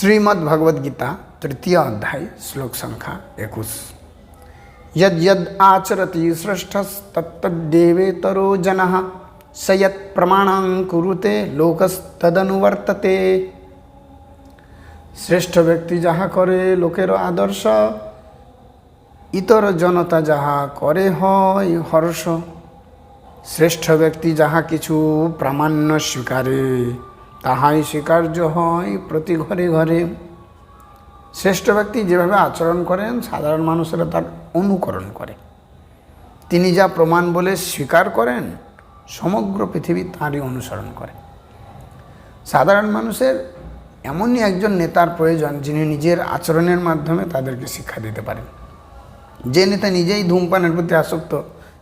শ্রীমদ্ ভগবদ গীতা তৃতীয় অধ্যায় শ্লোক সংখ্যা একুশ यद यद आचरति सृष्टस्तत्तद्देवेतरो जनः स यत् प्रमाणां कुरुते লোকস্তদনুবর্ততে শ্রেষ্ঠ ব্যক্তি যাহা করে লোকের আদর্শ ইতর জনতা যাহা করে হয় হর্ষ শ্রেষ্ঠ ব্যক্তি যাহা কিছু প্রামাণ্য স্বীকারে তাহাই স্বীকার্য হয় প্রতি ঘরে ঘরে। শ্রেষ্ঠ ব্যক্তি যেভাবে আচরণ করেন, সাধারণ মানুষেরা তার অনুকরণ করে। তিনি যা প্রমাণ বলে স্বীকার করেন, সমগ্র পৃথিবী তাঁরই অনুসরণ করে। সাধারণ মানুষের এমনই একজন নেতার প্রয়োজন, যিনি নিজের আচরণের মাধ্যমে তাদেরকে শিক্ষা দিতে পারেন। যে নেতা নিজেই ধূমপানের প্রতি আসক্ত,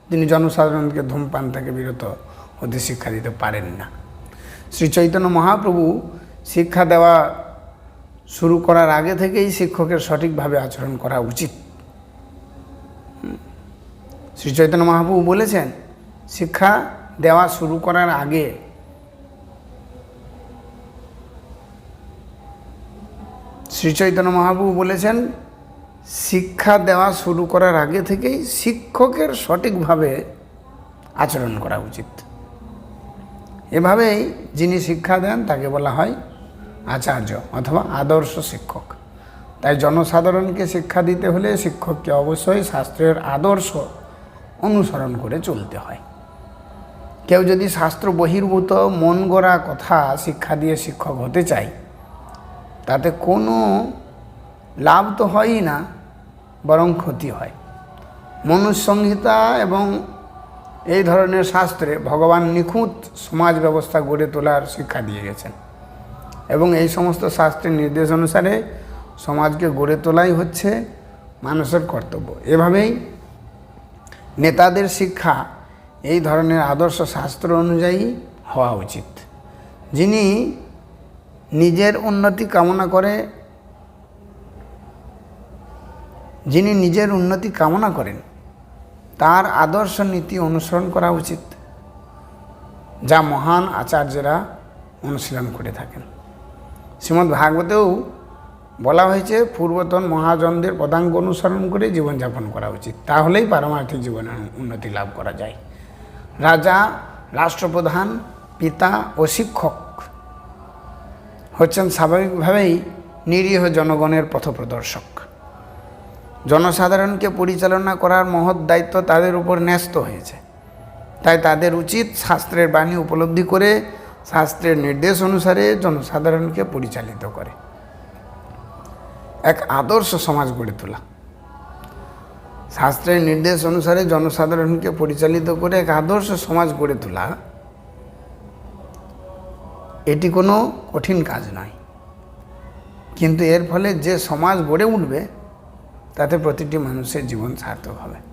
তিনি জনসাধারণকে ধূমপান থেকে বিরত হতে শিক্ষা দিতে পারেন না। শ্রী চৈতন্য মহাপ্রভু শিক্ষা দেওয়া শুরু করার আগে থেকেই শিক্ষকের সঠিকভাবে আচরণ করা উচিত। শ্রী চৈতন্য মহাপ্রভু বলেছেন, শিক্ষা দেওয়া শুরু করার আগে শ্রী চৈতন্য মহাপ্রভু বলেছেন, শিক্ষা দেওয়া শুরু করার আগে থেকেই শিক্ষকের সঠিকভাবে আচরণ করা উচিত এভাবেই যিনি শিক্ষা দেন তাকে বলা হয় আচার্য অথবা আদর্শ শিক্ষক। তাই জনসাধারণকে শিক্ষা দিতে হলে শিক্ষককে অবশ্যই শাস্ত্রের আদর্শ অনুসরণ করে চলতে হয়। কেউ যদি শাস্ত্র বহির্ভূত, মন গড়া কথা শিক্ষা দিয়ে শিক্ষক হতে চায়, তাতে কোনো লাভ তো হয়ই না, বরং ক্ষতি হয়। মনুসংহিতা এবং এই ধরনের শাস্ত্রে ভগবান নিখুঁত সমাজ ব্যবস্থা গড়ে তোলার শিক্ষা দিয়ে গেছেন। এবং এই সমস্ত শাস্ত্রের নির্দেশ অনুসারে সমাজকে গড়ে তোলাই হচ্ছে মানুষের কর্তব্য। এভাবেই নেতাদের শিক্ষা এই ধরনের আদর্শ শাস্ত্র অনুযায়ী হওয়া উচিত। যিনি নিজের উন্নতি কামনা করে, যিনি নিজের উন্নতি কামনা করেন তার আদর্শ নীতি অনুসরণ করা উচিত, যা মহান আচার্যরা অনুশীলন করে থাকেন। শ্রীমদ্ ভাগবতেও বলা হয়েছে, পূর্বতন মহাজনদের পদাঙ্ক অনুসরণ করে জীবনযাপন করা উচিত। তাহলেই পারমার্থিক জীবনে উন্নতি লাভ করা যায়। রাজা, রাষ্ট্রপ্রধান, পিতা ও শিক্ষক হচ্ছেন স্বাভাবিকভাবেই নিরীহ জনগণের পথপ্রদর্শক। জনসাধারণকে পরিচালনা করার মহৎ দায়িত্ব তাদের উপর ন্যস্ত হয়েছে। তাই তাদের উচিত শাস্ত্রের বাণী উপলব্ধি করে, শাস্ত্রের নির্দেশ অনুসারে জনসাধারণকে পরিচালিত করে। এক আদর্শ সমাজ গড়ে তোলা। শাস্ত্রের নির্দেশ অনুসারে জনসাধারণকে পরিচালিত করে এক আদর্শ সমাজ গড়ে তোলা, এটি কোনো কঠিন কাজ নয়। কিন্তু এর ফলে যে সমাজ গড়ে উঠবে তাতে প্রতিটি মানুষের জীবন সার্থক হবে।